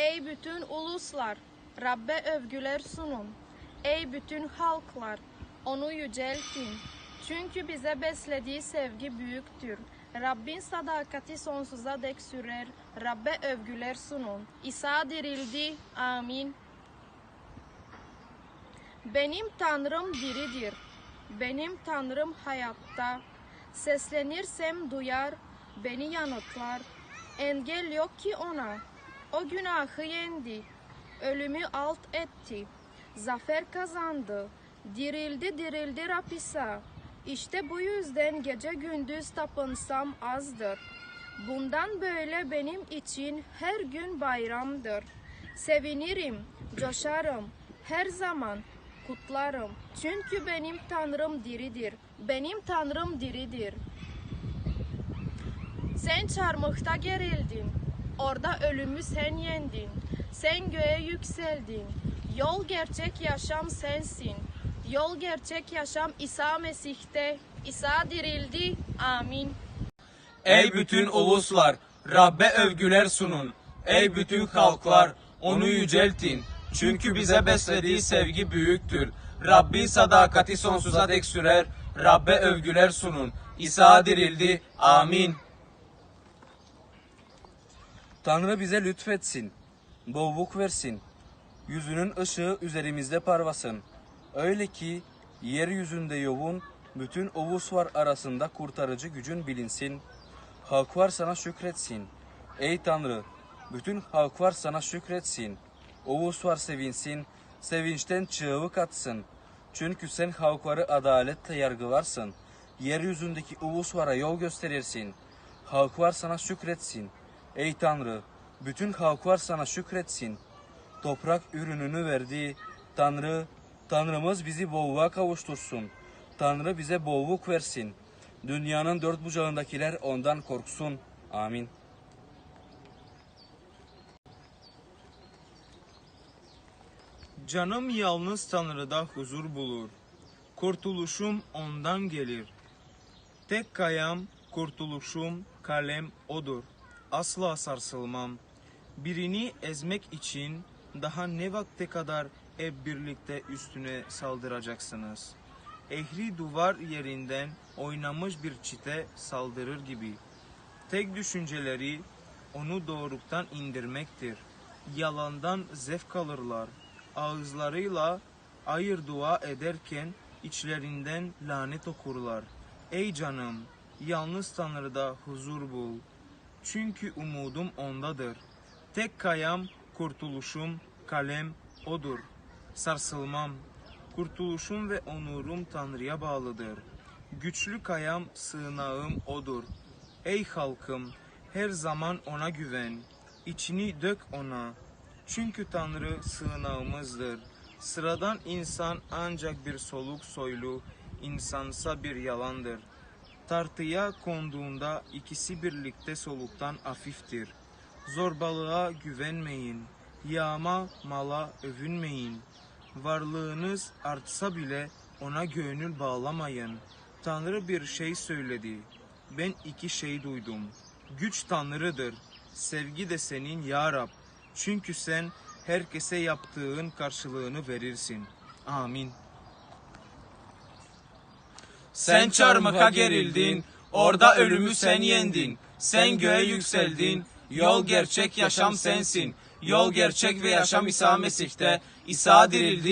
Ey bütün uluslar, Rabbe övgüler sunun. Ey bütün halklar, onu yüceltin. Çünkü bize beslediği sevgi büyüktür. Rabbin sadakati sonsuza dek sürer. Rabbe övgüler sunun. İsa dirildi. Amin. Benim Tanrım diridir. Benim Tanrım hayatta. Seslenirsem duyar, beni yanıtlar. Engel yok ki ona. O günahı yendi. Ölümü alt etti. Zafer kazandı. Dirildi dirildi Rab İsa. İşte bu yüzden gece gündüz tapınsam azdır. Bundan böyle benim için her gün bayramdır. Sevinirim, coşarım, her zaman kutlarım. Çünkü benim Tanrım diridir. Benim Tanrım diridir. Sen çarmıhta gerildin. Orada ölümü sen yendin. Sen göğe yükseldin. Yol gerçek yaşam sensin. Yol gerçek yaşam İsa Mesih'te. İsa dirildi. Amin. Ey bütün uluslar, Rabbe övgüler sunun. Ey bütün halklar, onu yüceltin. Çünkü bize beslediği sevgi büyüktür. Rabbi sadakati sonsuza dek sürer. Rabbe övgüler sunun. İsa dirildi. Amin. Tanrı bize lütfetsin, bolluk versin. Yüzünün ışığı üzerimizde parlasın. Öyle ki yeryüzünde yoğun bütün uluslar arasında kurtarıcı gücün bilinsin. Halklar sana şükretsin. Ey Tanrı, bütün halklar sana şükretsin. Uluslar sevinsin, sevinçten çığlık atsın. Çünkü sen halkları adaletle yargılarsın. Yeryüzündeki uluslara yol gösterirsin. Halklar sana şükretsin. Ey Tanrı, bütün halklar sana şükretsin. Toprak ürününü verdi. Tanrı, Tanrımız bizi bolluğa kavuştursun. Tanrı bize bolluk versin. Dünyanın dört bucağındakiler ondan korksun. Amin. Canım yalnız Tanrı'da huzur bulur. Kurtuluşum ondan gelir. Tek kayam, kurtuluşum, kalem odur. Asla sarsılmam. Birini ezmek için daha ne vakte kadar hep birlikte üstüne saldıracaksınız? Ehli duvar yerinden oynamış bir çite saldırır gibi. Tek düşünceleri onu doğruktan indirmektir. Yalandan zevk alırlar. Ağızlarıyla ayır dua ederken içlerinden lanet okurlar. Ey canım, yalnız Tanrı'da huzur bul. Çünkü umudum ondadır. Tek kayam, kurtuluşum, kalem odur. Sarsılmam. Kurtuluşum ve onurum Tanrı'ya bağlıdır. Güçlü kayam, sığınağım odur. Ey halkım, her zaman ona güven. İçini dök ona. Çünkü Tanrı sığınağımızdır. Sıradan insan ancak bir soluk soylu, insansa bir yalandır. Tartıya konduğunda ikisi birlikte soluktan hafiftir. Zorbalığa güvenmeyin. Yağma mala övünmeyin. Varlığınız artsa bile ona gönül bağlamayın. Tanrı bir şey söyledi. Ben iki şey duydum. Güç Tanrı'dır. Sevgi de senin ya Rab. Çünkü sen herkese yaptığın karşılığını verirsin. Amin. Sen çarmıha gerildin, orada ölümü sen yendin. Sen göğe yükseldin, yol gerçek yaşam sensin. Yol gerçek ve yaşam İsa Mesih'te. İsa dirildi.